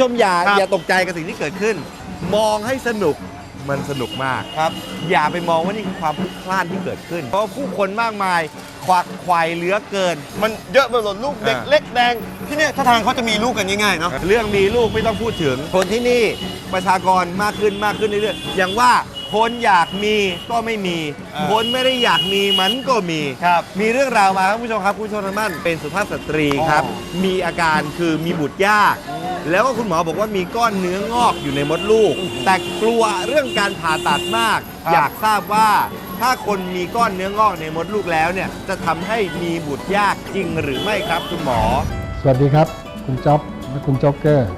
ชมอย่าครับ อย่าตกใจกับสิ่งที่เกิดขึ้น มองให้สนุกมันสนุกมาก ครับ อย่าไปมองว่านี่คือความพลุกพล่านที่เกิดขึ้น เพราะว่าผู้คนมากมายควักไขวายเหลือเกิน มันเยอะไปหมดลูกเด็กอ่า เล็กแดงที่เนี่ยถ้าทางเขาจะมีลูกกันง่ายๆเนาะ เรื่องมีลูกไม่ต้องพูดถึง คนที่นี่ประชากรมากขึ้นมากขึ้นเรื่อยๆอย่างว่าคนอยากมีก็ไม่มีอ่าคนไม่ได้อยากมีมันก็มี ครับ มีเรื่องราวมาครับคุณผู้ชมครับคุณผู้ชมทางบ้านเป็นสุภาพสตรีครับ อ๋อมีอาการคือมีบุตรยาก แล้วก็คุณหมอบอกว่ามีก้อนเนื้องอกอยู่ในมดลูก แต่กลัวเรื่องการผ่าตัดมาก ครับอยากทราบว่า ถ้าคนมีก้อนเนื้องอกในมดลูกแล้วเนี่ยจะทำให้มีบุตรยากจริงหรือไม่ครับคุณหมอ สวัสดีครับ คุณจ๊อบและคุณโจ๊กเกอร์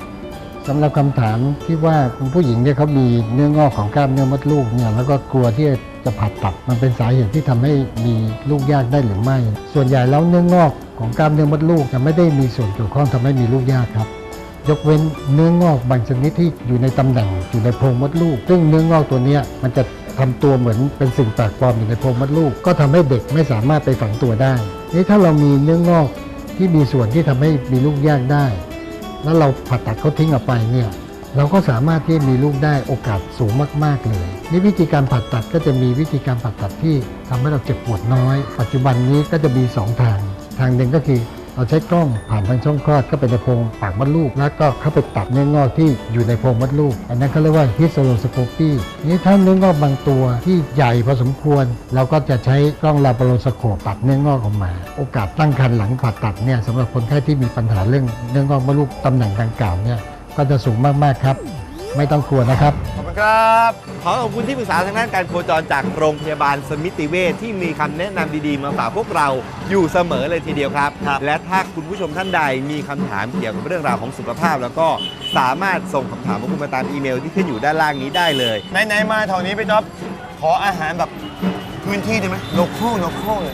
สำหรับคำถามที่ว่าคุณผู้หญิงเนี่ยเขามีเนื้องอกของกล้ามเนื้อมดลูกเนี่ยแล้วก็กลัวที่จะผ่าตัดมันเป็นสาเหตุที่ทำให้มีลูกยากได้หรือไม่ ส่วนใหญ่แล้วเนื้องอกของกล้ามเนื้อมดลูกจะไม่ได้มีส่วนเกี่ยวข้องทำให้มีลูกยากครับ ยกเว้นเนื้องอกบางชนิดที่อยู่ในตำแหน่งอยู่ในโพรงมดลูก ซึ่งเนื้องอกตัวนี้มันจะทำตัวเหมือนเป็นสิ่งแปลกปลอมอยู่ในโพรงมดลูก ก็ทำให้เด็กไม่สามารถไปฝังตัวได้ นี่ถ้าเรามีเนื้องอกที่มีส่วนที่ทำให้มีลูกยากได้ แล้วเราผ่าตัดเขาทิ้งออกไปเนี่ยเราก็สามารถที่มีลูกได้โอกาสสูงมาก ๆ เลย นี่วิธีการผ่าตัดก็จะมีวิธีการผ่าตัดที่ทำให้เราเจ็บปวดน้อย ปัจจุบันนี้ก็จะมี 2 ทาง ทางหนึ่งก็คือ เราใช้กล้องผ่านทางช่องคลอดเข้าไปในโพรงปากมดลูก แล้วก็เข้าไปตัดเนื้องอกที่อยู่ในโพรงมดลูก อันนั้นเขาเรียกว่าฮิสโ o สโคปีนี่ถ้าเนื้องอกบางตัวที่ใหญ่พอสมควร เราก็จะใช้กล้องลาปโรสโคปตัดเนื้องอกออกมา โอกาสตั้งครรภ์หลังผ่าตัดเนี่ยสำหรับคนไข้ที่มีปัญหาเรื่องเนื้องอกมดลูกตำแหน่งดังกล่าวเนี่ยก็จะสูงมากๆครับ ไม่ต้องกลัวนะครับ ขอบคุณครับ ขอขอบคุณที่ปรึกษาทางด้านการโคจรจากโรงพยาบาลสมิติเวชที่มีคำแนะนำดีๆ มาฝากพวกเราอยู่เสมอเลยทีเดียวครับครับ และถ้าคุณผู้ชมท่านใดมีคำถามเกี่ยวกับเรื่องราวของสุขภาพ แล้วก็สามารถส่งคำถามของคุณมาตามอีเมลที่ขึ้นอยู่ด้านล่างนี้ได้เลย ไหนๆมาแถวนี้พี่จ๊อบขออาหารแบบพื้นที่ได้ไหมโลคอลโลคอลเลย